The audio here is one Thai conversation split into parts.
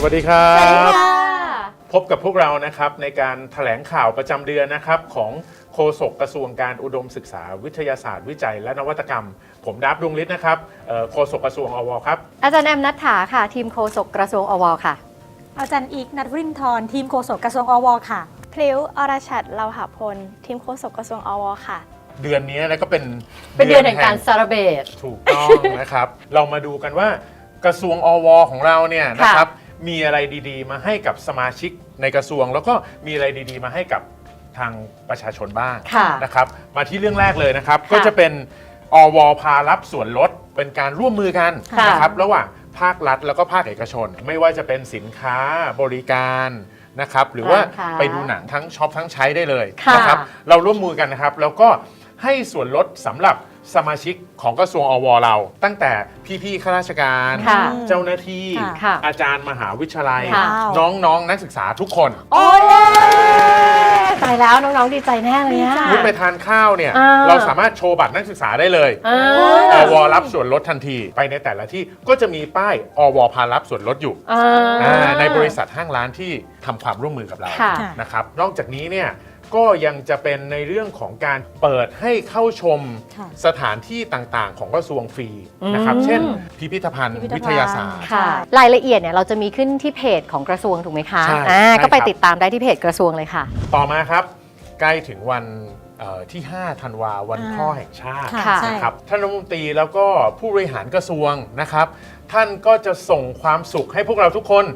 สวัสดีครัสวัสดีบค่ะพบกับพวกเรานะครับในการถแถลงข่าวประจำเดือนนะครับของโฆษกกระทรวงการอุดมศึกษา วิทยาศาสตร์วิจัย และนวัตกรรม ผมดับดวงฤทธิ์นะครับเอ่อโฆษกกระทรวงอวครับ อาจารย์แอมนัทถาค่ะ ทีมโฆษกกระทรวงอวค่ะ อาจารย์อีกนัทวรินทร์ทีมโฆษกกระทรวงอวค่ะ พลิ้วอรชัดเลาหาพล ทีมโฆษกกระทรวงอวค่ะ เดือนนี้นะก็เป็นเป็นเดือนแห่งการซาร์เบต ถูกต้องนะครับ เรามาดูกันว่ากระทรวงอวของเราเนี่ยนะครับ มีอะไรดีๆ มาให้กับสมาชิกในกระทรวง แล้วก็มีอะไรดีๆ มาให้กับทางประชาชนบ้างค่ะนะครับ มาที่เรื่องแรกเลยนะครับค่ะก็จะเป็นอวพารับส่วนลดเป็นการร่วมมือกันค่ะ นะครับระหว่างภาครัฐแล้วก็ภาคเอกชน ไม่ว่าจะเป็นสินค้าบริการนะครับ หรือว่าร้านค้าไปดูหนังทั้งช็อปทั้งใช้ได้เลยค่ะ นะครับ เราร่วมมือกันนะครับ แล้วก็ให้ส่วนลดสำหรับ สมาชิกของกระทรวงอวเรา ตั้งแต่พี่ๆข้าราชการ ค่ะเจ้าหน้าที่ค่ะค่ะอาจารย์มหาวิทยาลัย ค่ะ น้องๆนักศึกษาทุกคนโอ้ยตายแล้วน้องๆดีใจแน่เลยอะ มุดไปทานข้าวเนี่ย อ่า เราสามารถโชว์บัตรนักศึกษาได้เลยอ่า อวรับส่วนลดทันที ไปในแต่ละที่ก็จะมีป้ายอวพารับส่วนลดอยู่ อ่า อ่าในบริษัทห้างร้านที่ทำความร่วมมือกับเราค่ะ นะครับ นอกจากนี้เนี่ย ก็ยังจะเป็นในเรื่องของการเปิดให้เข้าชมค่ะสถานที่ต่างๆ ของกระทรวงฟรีนะครับ อืม เช่น พิพิธภัณฑ์พิพิธภัณฑ์ วิทยาศาสตร์ ค่ะ รายละเอียดเนี่ยเราจะมีขึ้นที่เพจของกระทรวงถูกไหมคะใช่อ่าใช่ก็ไปครับติดตามได้ที่เพจกระทรวงเลยค่ะ ต่อมาครับ ใกล้ถึงวันเอ่อที่ 5 ธันวาวันอ่า พ่อแห่งชาติค่ะค่ะ ใช่ นะครับท่านรัฐมนตรีแล้วก็ผู้บริหารกระทรวงนะครับ ท่านก็จะส่งความสุขให้พวกเราทุกคน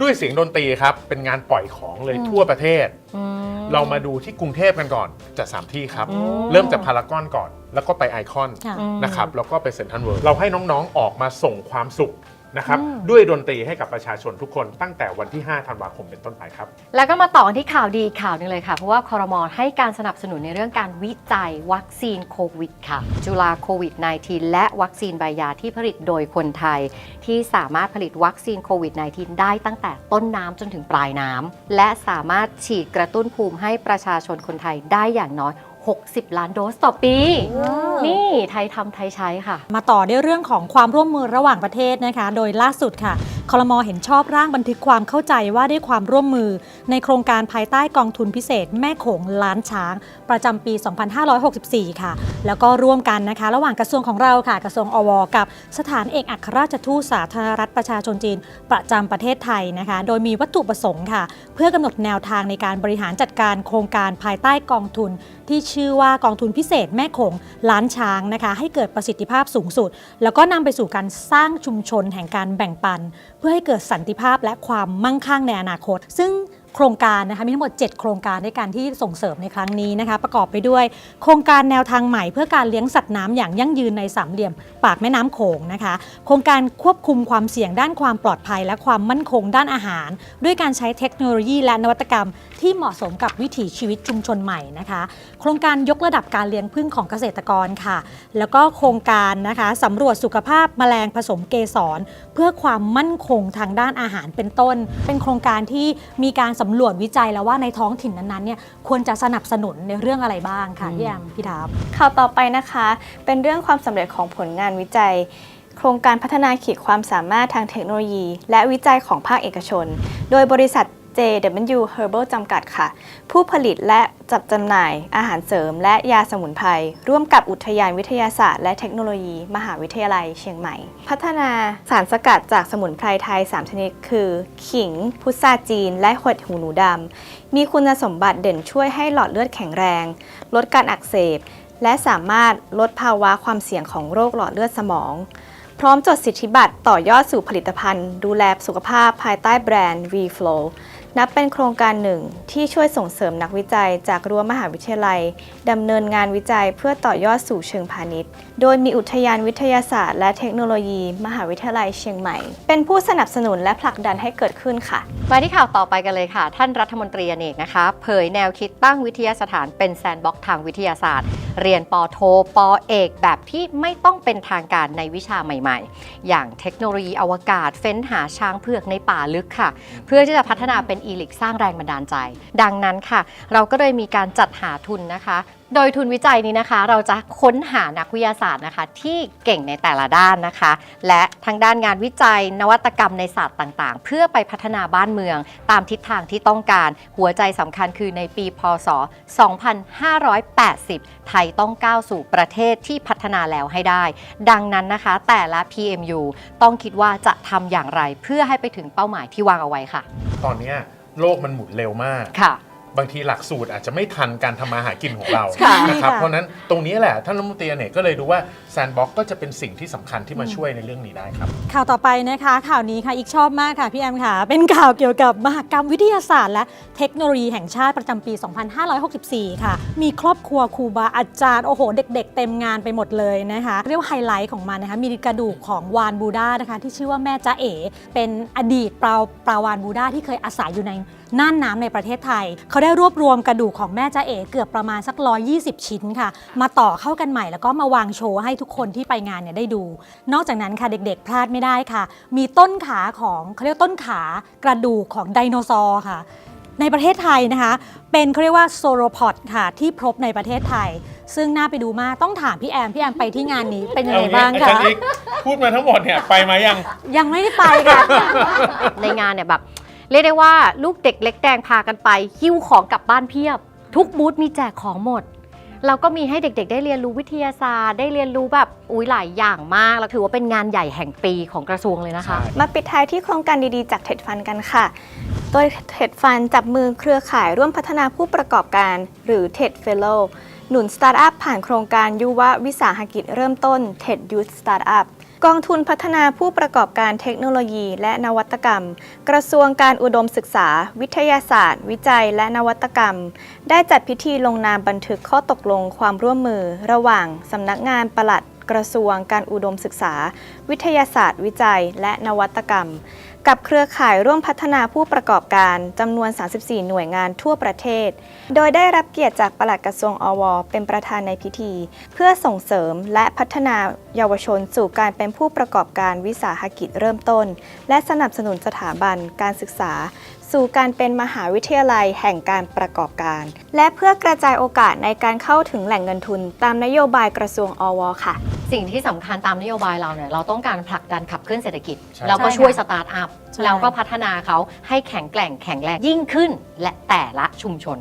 ด้วยเสียงดนตรีครับ เป็นงานปล่อยของเลยทั่วประเทศอืม เรามาดูที่กรุงเทพกันก่อนจัดสามที่ครับอืมเริ่มจากพารากอนก่อน แล้วก็ไปไอคอนค่ะ นะครับแล้วก็ไปเซ็นทรัลเวิร์เราให้น้องๆออกมาส่งความสุข นะครับอืมด้วยดนตรีให้กับประชาชนทุกคนตั้งแต่วันที่ 5 ธันวาคมเป็นต้นไปครับ แล้วก็มาต่อกันที่ข่าวดีอีกข่าวหนึงเลยค่ะ เพราะว่าคอรมอให้การสนับสนุนในเรื่องการวิจัยวัคซีนโควิดค่ะ จุฬาโควิด -19 และวัคซีนใบยาที่ผลิตโดยคนไทย ที่สามารถผลิตวัคซีนโควิด -19 ได้ตั้งแต่ต้นน้ำจนถึงปลายน้ำและสามารถฉีดกระตุ้นภูมิให้ประชาชนคนไทยได้อย่างน้อย 60 ล้านโดสต่อปีว้าวนี่ไทยทำไทยใช้ค่ะ มาต่อด้วยเรื่องของความร่วมมือระหว่างประเทศนะคะ โดยล่าสุดค่ะ คลมเห็นชอบร่างบันทึกความเข้าใจว่าด้วยความร่วมมือ ในโครงการภายใต้กองทุนพิเศษ แม่โขงล้านช้าง ประจำปี 2564 ค่ะ แล้วก็ร่วมกันนะคะ ระหว่างกระทรวงของเราค่ะ กระทรวงอว กับสถานเอกอัครราชทูตสาธารณรัฐประชาชนจีน ประจำประเทศไทยนะคะ โดยมีวัตถุประสงค์ค่ะ เพื่อกำหนดแนวทางในการบริหารจัดการโครงการภายใต้กองทุน ที่ชื่อว่ากองทุนพิเศษ แม่โขงล้านช้างนะคะ ให้เกิดประสิทธิภาพสูงสุด แล้วก็นำไปสู่การสร้างชุมชนแห่งการแบ่งปันเพื่อให้เกิดสันติภาพและความมั่งคั่งในอนาคต ซึ่งโครงการนะคะมีทั้งหมด 7 โครงการในการที่ส่งเสริมในครั้งนี้นะคะ ประกอบไปด้วย โครงการแนวทางใหม่เพื่อการเลี้ยงสัตว์น้ำอย่างยั่งยืนในสามเหลี่ยม ปากแม่น้ำโขงนะคะ โครงการควบคุมความเสี่ยงด้านความปลอดภัย และความมั่นคงด้านอาหาร ด้วยการใช้เทคโนโลยีและนวัตกรรม ที่เหมาะสมกับวิถีชีวิตชุมชนใหม่นะคะ โครงการยกระดับการเลี้ยงผึ้งของเกษตรกรค่ะ แล้วก็โครงการนะคะสำรวจสุขภาพแมลงผสมเกสร เพื่อความมั่นคงทางด้านอาหารเป็นต้น เป็นโครงการที่มีการสำรวจวิจัยแล้วว่าในท้องถิ่นนั้นๆเนี่ยควรจะสนับสนุนในเรื่องอะไรบ้างค่ะพี่แอมพี่ดาบข่าวต่อไปนะคะ เป็นเรื่องความสำเร็จของผลงานวิจัยโครงการพัฒนาขีดความสามารถทางเทคโนโลยี และวิจัยของภาคเอกชน โดยบริษัท JW Herbal จำกัดค่ะ ผู้ผลิตและจัดจำหน่ายอาหารเสริมและยาสมุนไพรร่วมกับอุทยานวิทยาศาสตร์และเทคโนโลยี มหาวิทยาลัยเชียงใหม่ พัฒนาสารสกัดจากสมุนไพรไทย 3 ชนิด คือ ขิง พุทราจีน และหดหูหนูดำ มีคุณสมบัติเด่นช่วยให้หลอดเลือดแข็งแรง ลดการอักเสบ และสามารถลดภาวะความเสี่ยงของโรคหลอดเลือดสมองพร้อมจดสิทธิบัตรต่อยอดสู่ผลิตภัณฑ์ ดูแลสุขภาพภายใต้แบรนด์ VFlow นับเป็นโครงการหนึ่งที่ช่วยส่งเสริมนักวิจัยจากรั้วมหาวิทยาลัยดำเนินงานวิจัยเพื่อต่อยอดสู่เชิงพาณิชย์ โดยมีอุทยานวิทยาศาสตร์ และเทคโนโลยี มหาวิทยาลัยเชียงใหม่ เป็นผู้สนับสนุนและผลักดันให้เกิดขึ้นค่ะ มาที่ข่าวต่อไปกันเลยค่ะ ท่านรัฐมนตรีอเนกนะคะ เผยแนวคิดตั้งวิทยาสถานเป็นแซนด์บ็อกซ์ทางวิทยาศาสตร์ เรียนปโทปอเอก แบบที่ไม่ต้องเป็นทางการในวิชาใหม่ ๆ อย่างเทคโนโลยีอวกาศ เฟ้นหาช้างเผือกในป่าลึกค่ะ เพื่อที่จะพัฒนาเป็น e-leak สร้างแรงบันดาลใจ ดังนั้นค่ะ เราก็เลยมีการจัดหาทุนนะคะ โดยทุนวิจัยนี้นะคะ เราจะค้นหานักวิทยาศาสตร์นะคะ ที่เก่งในแต่ละด้านนะคะ และทางด้านงานวิจัย นวัตกรรมในศาสตร์ต่างๆ เพื่อไปพัฒนาบ้านเมือง ตามทิศทางที่ต้องการ หัวใจสำคัญคือในปีพศ 2580 ไทยต้องก้าวสู่ประเทศที่พัฒนาแล้วให้ได้ ดังนั้นนะคะ แต่ละ PMU ต้องคิดว่าจะทำอย่างไรเพื่อให้ไปถึงเป้าหมายที่วางเอาไว้ค่ะ ตอนเนี้ยโลกมันหมุนเร็วมาก ค่ะ บางทีหลักสูตรอาจจะไม่ทันการทำมาหากินของเราค่ะนะครับค่ะ เพราะฉะนั้นตรงนี้แหละท่านรัฐมนตรีเนี่ยก็เลยดูว่าแซนบ็อกก็จะเป็นสิ่งที่สำคัญที่มาช่วยในเรื่องนี้ได้ครับ ข่าวต่อไปนะคะ ข่าวนี้ค่ะอีกชอบมากค่ะพี่แอมค่ะ เป็นข่าวเกี่ยวกับมหกรรมวิทยาศาสตร์ และเทคโนโลยีแห่งชาติประจำปี 2564 ค่ะ มีครอบครัวครูบาอาจารย์ โอ้โห เด็ก ๆ เต็มงานไปหมดเลยนะคะ เรียกว่าไฮไลท์ของมันนะคะ มีกระดูกของวานบูดานะคะ ที่ชื่อว่าแม่จ้าเอ๋เป็นอดีตปลาปลาวานบูดาที่เคยอาศัยอยู่ใน น่านน้ำในประเทศไทย เขาได้รวบรวมกระดูกของแม่จ้าเอ๋เกือบประมาณสัก 120 ชิ้นค่ะ มาต่อเข้ากันใหม่แล้วก็มาวางโชว์ให้ทุกคนที่ไปงานเนี่ยได้ดู นอกจากนั้นค่ะเด็กๆ พลาดไม่ได้ค่ะ มีต้นขาของเขาเรียกต้นขากระดูกของไดโนเสาร์ค่ะในประเทศไทยนะคะ เป็นเขาเรียกว่าโซโรพอดค่ะ ที่พบในประเทศไทย ซึ่งน่าไปดูมาก ต้องถามพี่แอม พี่แอมไปที่งานนี้เป็นยังไงบ้างอาคะจารย์อีกพูดมาทั้งหมดเนี่ย ไปมายัง ยังไม่ได้ไปค่ะ ในงานเนี่ยแบบ เรียกได้ว่าลูกเด็กเล็กแดงพากันไปหิ้วของกลับบ้านเพียบ ทุกบูธมีแจกของหมดเราก็มีให้เด็กๆ ได้เรียนรู้วิทยาศาสตร์ ได้เรียนรู้แบบอุ้ยหลายอย่างมาก แล้วถือว่าเป็นงานใหญ่แห่งปีของกระทรวงเลยนะคะ มาปิดท้ายที่โครงการดีๆ จากเท็ดฟันกันค่ะ โดยเท็ดฟันจับมือเครือข่ายร่วมพัฒนาผู้ประกอบการ หรือ TED Fellow หนุนสตาร์ทอัพผ่านโครงการยุววิสาหกิจเริ่มต้น TED Youth Startup กองทุนพัฒนาผู้ประกอบการเทคโนโลยี และนวัตกรรม กระทรวงการอุดมศึกษา วิทยาศาสตร์ วิจัย และนวัตกรรม ได้จัดพิธีลงนามบันทึกข้อตกลงความร่วมมือ ระหว่างสำนักงานปลัด กระทรวงการอุดมศึกษา วิทยาศาสตร์ วิจัย และนวัตกรรม กับเครือข่ายร่วมพัฒนาผู้ประกอบการจำนวน 34 หน่วยงานทั่วประเทศ โดยได้รับเกียรติจากปลัดกระทรวงอว เป็นประธานในพิธี เพื่อส่งเสริมและพัฒนาเยาวชนสู่การเป็นผู้ประกอบการวิสาหกิจเริ่มต้น และสนับสนุนสถาบันการศึกษา สู่การเป็นมหาวิทยาลัยแห่งการประกอบการ และเพื่อกระจายโอกาสในการเข้าถึงแหล่งเงินทุน ตามนโยบายกระทรวงอว ค่ะ สิ่งที่สำคัญตามนโยบายเราเนี่ยเราต้องการผลักดันขับเคลื่อนเศรษฐกิจ ใช่แล้วก็ใช่ช่วยค่ะสตาร์ทอัพใช่แล้วก็พัฒนาเขาให้แข็งแกร่งแข็งแรงยิ่งขึ้น และแต่ละชุมชน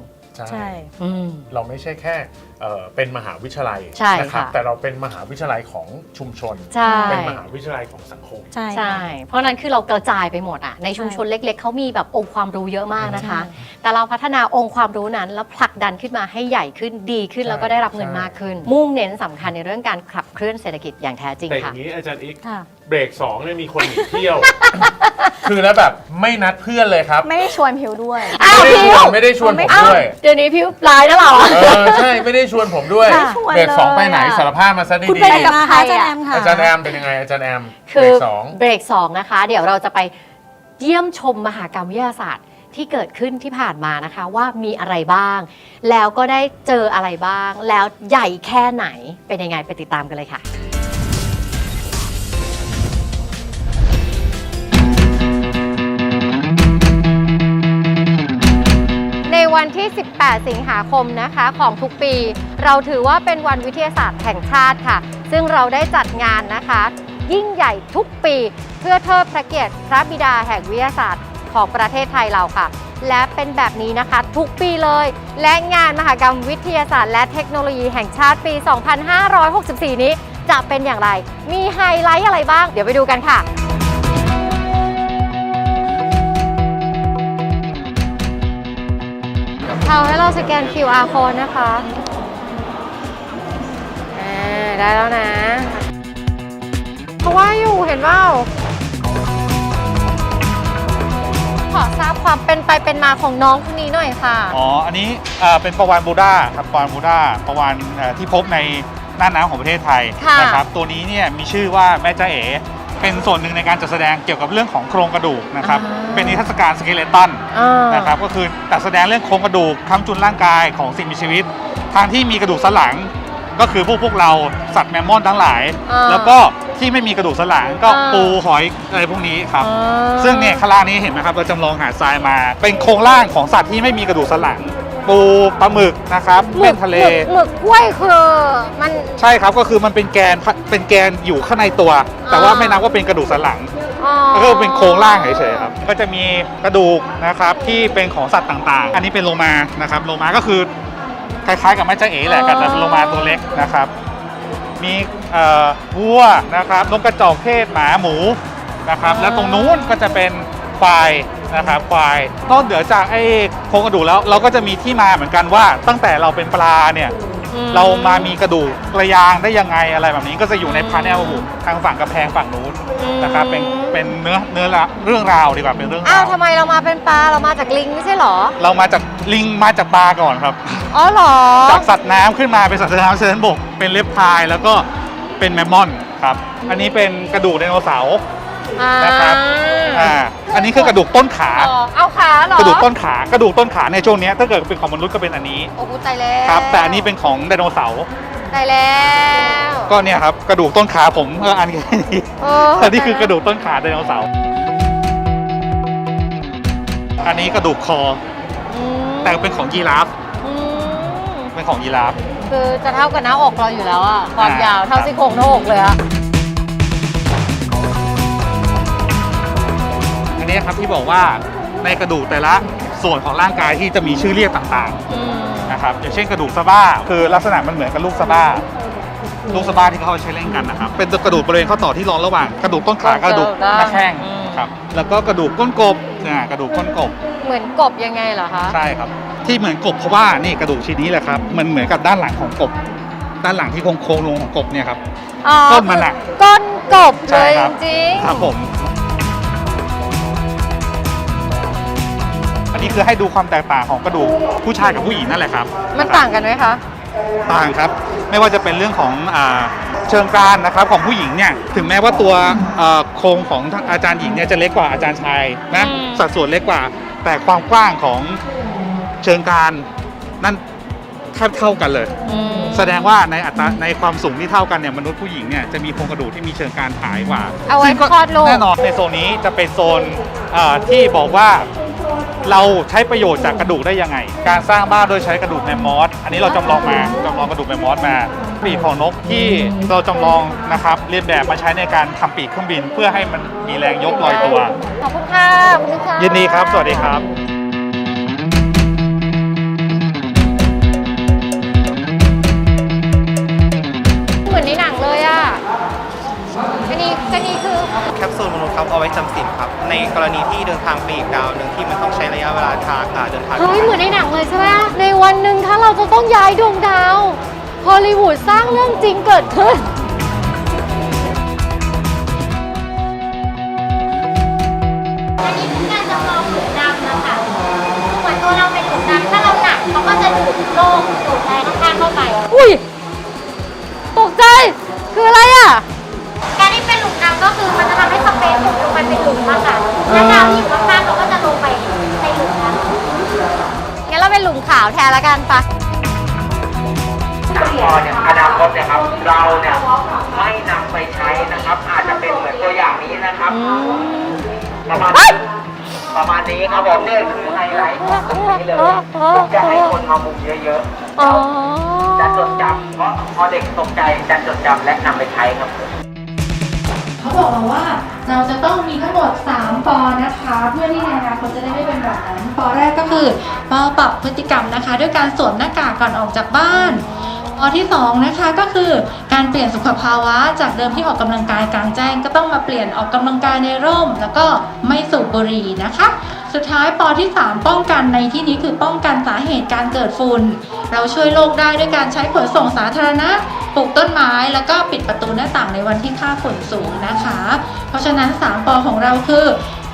ใช่ อืม เราไม่ใช่แค่เอ่อเป็นมหาวิทยาลัยใช่นะครับค่ะ แต่เราเป็นมหาวิทยาลัยของชุมชน ใช่ เป็นมหาวิทยาลัยของสังคม ใช่ ใช่ เพราะฉะนั้นคือเรากระจายไปหมดอะในชุมชนเล็ก ๆเขามีแบบองค์ความรู้เยอะมากนะคะ แต่เราพัฒนาองค์ความรู้นั้นแล้วผลักดันขึ้นมาให้ใหญ่ขึ้นดีขึ้นใช่ แล้วก็ได้รับเงินใช่มากขึ้น มุ่งเน้นสำคัญในเรื่องการขับเคลื่อนเศรษฐกิจอย่างแท้จริงแต่อค่ะ ย่างนี้อาจารย์อีกค่ะ เบรกสองเนี่ยมีคนหนีเที่ยว คือแล้วแบบไม่นัดเพื่อนเลยครับ ไม่ได้ชวนพิวด้วย อ้าวไม่ได้พิชววนไม่ได้ชวนผมอ้าวด้วย เดี๋ยวนี้พิวร้ายนะเราอะเออใช่ไม่ได้ชวนผมด้วยค่ะชวนเบรกสองเลยไปไหนอะ สารภาพมาซะคุณดีไปไหนๆมาคะอาจารย์แอมค่ะ อาจารย์แอมเป็นยังไงอาจารย์แอมคืเบรอกสอง เบรกสองนะคะ เดี๋ยวเราจะไปเยี่ยมชมมหากรรมวิทยาศาสตร์ที่เกิดขึ้นที่ผ่านมานะคะ ว่ามีอะไรบ้าง แล้วก็ได้เจออะไรบ้าง แล้วใหญ่แค่ไหนเป็นยังไงไปติดตามกันเลยค่ะ วันที่ 18 สิงหาคมนะคะของทุกปี เราถือว่าเป็นวันวิทยาศาสตร์แห่งชาติค่ะ ซึ่งเราได้จัดงานนะคะ ยิ่งใหญ่ทุกปี เพื่อเทิดพระเกียรติพระบิดาแห่งวิทยาศาสตร์ของประเทศไทยเราค่ะ และเป็นแบบนี้นะคะ ทุกปีเลย และงานมหกรรมวิทยาศาสตร์ และเทคโนโลยีแห่งชาติปี 2564 นี้จะเป็นอย่างไร มีไฮไลท์อะไรบ้าง เดี๋ยวไปดูกันค่ะ เขาให้เราสแกน QR code นะคะอ่าได้แล้วนะ เพราะว่าอยู่เห็นเปล่าขอทราบความเป็นไปเป็นมาของน้องคนนี้หน่อยค่ะ อ๋อ อันนี้เอ่อเป็นประวานบูดาครับประวานบูดาประวานเอ่อที่พบในน่านน้ำของประเทศไทยค่ะ นะครับ ตัวนี้เนี่ยมีชื่อว่าแม่จ้าเอ๋ เป็นส่วนหนึ่งในการจัดแสดงเกี่ยวกับเรื่องของโครงกระดูกนะครับเป็นนิทรรศการสเกเลตันอ่านะครับ ก็คือจัดแสดงเรื่องโครงกระดูกค้ำจุนร่างกายของสิ่งมีชีวิต ทางที่มีกระดูกสันหลัง ก็คือพวกพวกเราสัตว์แมมมอนทั้งหลาย อ่า แล้วก็ที่ไม่มีกระดูกสันหลังก็อ่า ปูหอยอะไรพวกนี้ครับ อ่าซึ่งเนี่ยข้างล่างนี้เห็นไหมครับเราจำลองหาดทรายมา เป็นโครงร่างของสัตว์ที่ไม่มีกระดูกสันหลัง ปูปลาหมึกนะครับหมึเป็กนทะเล หมึกหมึกกล้วยคือมัน ใช่ครับก็คือมันเป็นแกนเป็นแกนอยู่ข้างในตัว แต่ว่าไม่นับว่าเป็นกระดูกสันหลังอ๋อก็คือเป็นโครงร่างเฉยๆครับ ก็จะมีกระดูกนะครับที่เป็นของสัตว์ต่างๆ อันนี้เป็นโลมานะครับ โลมาก็คือคล้ายๆกับแม่จ้าเอ๋แหละกับโลมาตัวเล็กนะครับ มีเอ่อวัวนะครับนกกระจอกเทศหมาหมูนะครับ แล้วตรงนู้นก็จะเป็น ควายนะครับควายนอกเหนือจากไอ้โครงกระดูกแล้วเราก็จะมีที่มาเหมือนกันว่า ตั้งแต่เราเป็นปลาเนี่ยอืเรามามีกระดูกกระยางได้ยังไงอะไรแบบนี้ก็จะอยู่ในพาร์เนลทางฝั่งกำแพงฝั่งนู้นนะครับเป็นเป็นเนื้อเนื้อละเรื่องราวดีกว่าเป็นเรื่องอ้าราววทำไมเรามาเป็นปลาเรามาจากลิงไม่ใช่เหรอ เรามาจากลิงมาจากปลาก่อนครับอ๋อเหรอจากสัตว์น้ำขึ้นมาเป็นสัตว์น้ำเชิญบกเป็นเลปไทายแล้วก็เป็นแมมมอนครับอันนี้เป็นกระดูกไดโนเสาร์ อ่านะครับอ่าอันนี้คือกระดูกต้นขา อ๋อเอาขาเหรอกระดูกต้นขากระดูกต้นขาในช่วงเนี้ยถ้าเกิดเป็นของมนุษย์ก็เป็นอันนี้โอ้โหตายแล้วครับ แต่อันนี้เป็นของไดโนเสาร์ตายแล้วก็เนี่ยครับกระดูกต้นขาผมเอออันนี้โอ้อันนี้คือกระดูกต้นขาไดโนเสาร์อันนี้กระดูกคออืมแต่เป็นของยีราฟอืมเป็นของยีราฟ คือจะเท่ากับหน้าอกเราอยู่แล้วอะความอ่ายยาวเท่าครับ ซี่โครงหน้าอกเลยอะ นนี้ครับที่บอกว่าในกระดูกแต่ละส่วนของร่างกายที่จะมีชื่อเรียกต่างอืมๆนะครับอย่างเช่นกระดูกสะบ้าคือลักษณะมันเหมือนกับลูกสะบ้า ลูกสะบ้าที่เขาใช้เล่นกันนะครับ เป็นกระดูกบริเวณข้อต่อที่รองระหว่างกระดูกต้นขากระดูกหน้าแข้งครับแล้วก็กระดูกก้นกบนะกระดูกก้นกบ เหมือนกบยังไงเหรอคะ ใช่ครับ ที่เหมือนกบเพราะว่านี่กระดูกชิ้นนี้แหละครับมันเหมือนกับด้านหลังของกบ ด้านหลังที่โค้งๆลงของกบเนี่ยครับ อ๋อก้นมันอะ ก้นกบใช่เลยครับจริงๆครับผม คือให้ดูความแตกต่างของกระดูกผู้ชายกับผู้หญิงนั่นแหละครับมันต่างกันไหมคะ ต่างครับ ไม่ว่าจะเป็นเรื่องของอาเชิงกรานนะครับของผู้หญิงเนี่ยถึงแม้ว่าตัวเอ่อโครงของอาจารย์หญิงเนี่ยจะเล็กกว่าอาจารย์ชายนะอืม สัดส่วนเล็กกว่า แต่ความกว้างของเชิงกรานนั่นแทบเท่ากันเลย อืมแสดงว่าในอัตราในความสูงที่เท่ากันเนี่ยมนุษย์ผู้หญิงเนี่ยจะมีโครงกระดูกที่มีเชิงกรานผายกว่าเอาไว้ซึ่งก็คลอดลูกแน่นอนในโซนนี้จะเป็นโซนเอ่อที่บอกว่า เราใช้ประโยชน์จากกระดูกได้ยังไง การสร้างบ้านโดยใช้กระดูกแมมมอสอันนี้เราจำลองมาจำลองกระดูกแมมมอสมาปีกของนกที่เราจำลองนะครับเรียนแบบมาใช้ในการทำปีกเครื่องบิน เพื่อให้มันมีแรงยกลอยตัวขอบคุณค่ะขอบคุณค่ะยินดีครับ สวัสดีครับ ปซูลมนุษย์ครับเอาไว้จำศีลครับ ในกรณีที่เดินทางไปอีกดาวหนึ่งที่มันต้องใช้ระยะเวลาทางอ่าเดินทางเฮ้ยเหมือนในหนังเลยใช่ไหมในวันหนึ่งถ้าเราจะต้องย้ายดวงดาวฮอลลีวูดสร้างเรื่องจริงเกิดขึ้น อันนี้คือการจำลองหลุมดำนะคะเหมือนตัวเราเป็นหลุมดำถ้าเราหนักเขาก็จะดูดโลกดูดอะไรข้างๆเข้าไป อุ้ย ตกใจ คืออะไรอะ ก็คือมันจะทำให้สเปซหลุมลงไปเป็นหลุมมากค่ะแล้วดาวที่อยู่ข้างๆเขาก็จะลงไปในหลุมนั้นงั้นเราเป็นหลุมขาวแทนละกันปะพอเนี่ยอนาคตเนี่ยครับเราเนี่ยไม่นำไปใช้นะครับ อาจจะเป็นเหมือนตัวอย่างนี้นะครับ ประมาณนี้ประมาณนี้ครับผมเนี่ยคือไฮไลท์ของตรงนี้เลยผมจะให้คนมามุงเยอะอ๋อๆจะจดจำเพราะพอเด็กตกใจจะจดจำและนำไปใช้ครับ เขาบอกเราว่าเราจะต้องมีทั้งหมด 3 ปอนะคะ เพื่อที่ในอนาคตจะได้ไม่เป็นแบบนั้นปอแรกก็คือปอปรับพฤติกรรมนะคะ ด้วยการสวมหน้ากากก่อนออกจากบ้านปอที่2นะคะก็คือการเปลี่ยนสุขภาวะจากเดิมที่ออกกำลังกายกลางแจ้ง ก็ต้องมาเปลี่ยนออกกำลังกายในร่ม แล้วก็ไม่สูบบุหรี่นะคะ สุดท้ายปอที่ 3 ป้องกันในที่นี้คือป้องกันสาเหตุการเกิดฝุ่นเราช่วยโลกได้ด้วยการใช้ขนส่งสาธารณะ ปลูกต้นไม้แล้วก็ปิดประตูหน้าต่างในวันที่ค่าฝุ่นสูงนะคะ เพราะฉะนั้น 3ปอของเราคือ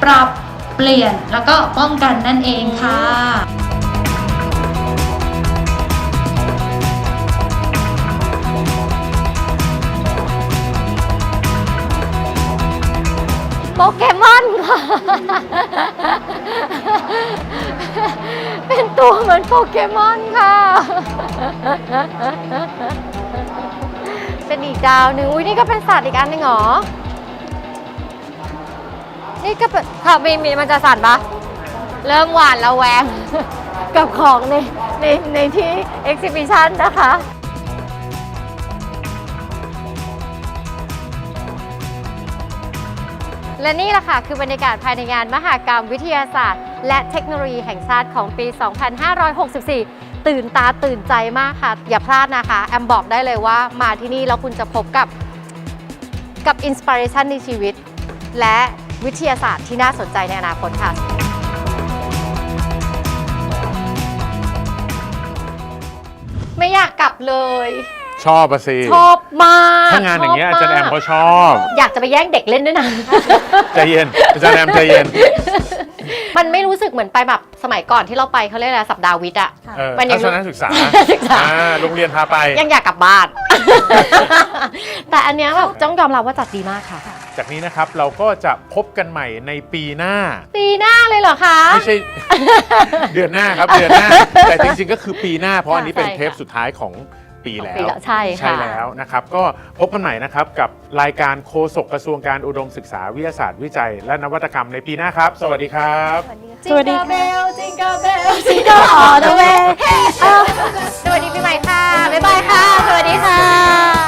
ปรับเปลี่ยนแล้วก็ป้องกันนั่นเองค่ะโปเกมอนค่ะ เป็นตัวเหมือนโปเกมอนค่ะ เซเป็นอีกดาวหนึ่งอุ้ยนี่ก็เป็นสัตว์อีกอันหนึ่งเหรอ นี่ก็เป็นค่ะมีมีมันจะสั่นปะเริ่มหวานระแวง กับของในในในที่ exhibition นะคะและนี่แหละค่ะ คือบรรยากาศภายในงานมหากรรมวิทยาศาสตร์ และเทคโนโลยีแห่งชาติของปี 2564 ตื่นตาตื่นใจมากค่ะ อย่าพลาดนะคะ แอมบอกได้เลยว่ามาที่นี่แล้วคุณจะพบกับกับอินสปิเรชันในชีวิต และวิทยาศาสตร์ที่น่าสนใจในอนาคตค่ะไม่อยากกลับเลย ชอบอะสิชอบมากถ้างานอย่างเงี้ยอาจารย์แอมเขาชอบ อยากจะไปแย่งเด็กเล่นด้วยนะใจเย็นอาจารย์แอมใจเย็น มันไม่รู้สึกเหมือนไปแบบสมัยก่อนที่เราไปเขาเรียกอะไรสัปดาห์วิทย์อะ เออมันยัทังศนศึกษาศึกษา อ่าโรงเรียนพาไปยังอยากกลับบ้าน แต่อันเนี้ยแบบต้องยอมรับว่าจัดดีมากค่ะ จากนี้นะครับเราก็จะพบกันใหม่ในปีหน้า ปีหน้าเลยเหรอคะ ไม่ใช่ เดือนหน้าครับเดือนหน้า แต่จริงๆก็คือปีหน้าเพราะอันนี้เป็นใช่ค่ะ เทปสุดท้ายของ ปีแล้ว ใช่ค่ใชแล้วนะครับ ก็พบกันใหม่นะครับกับรายการโคศกกระทรวงการอุดมศึกษาวิทยาศาสตร์วิจัย และนวัตกรรมในปีหน้าครับ สวัสดีครับ สวัสดีค่ะ ลจิงกาเบลจิงกาออเดเวสวัสดีปีใหม่ค่ะ บ๊ายบายค่ะ สวัสดีค่ะ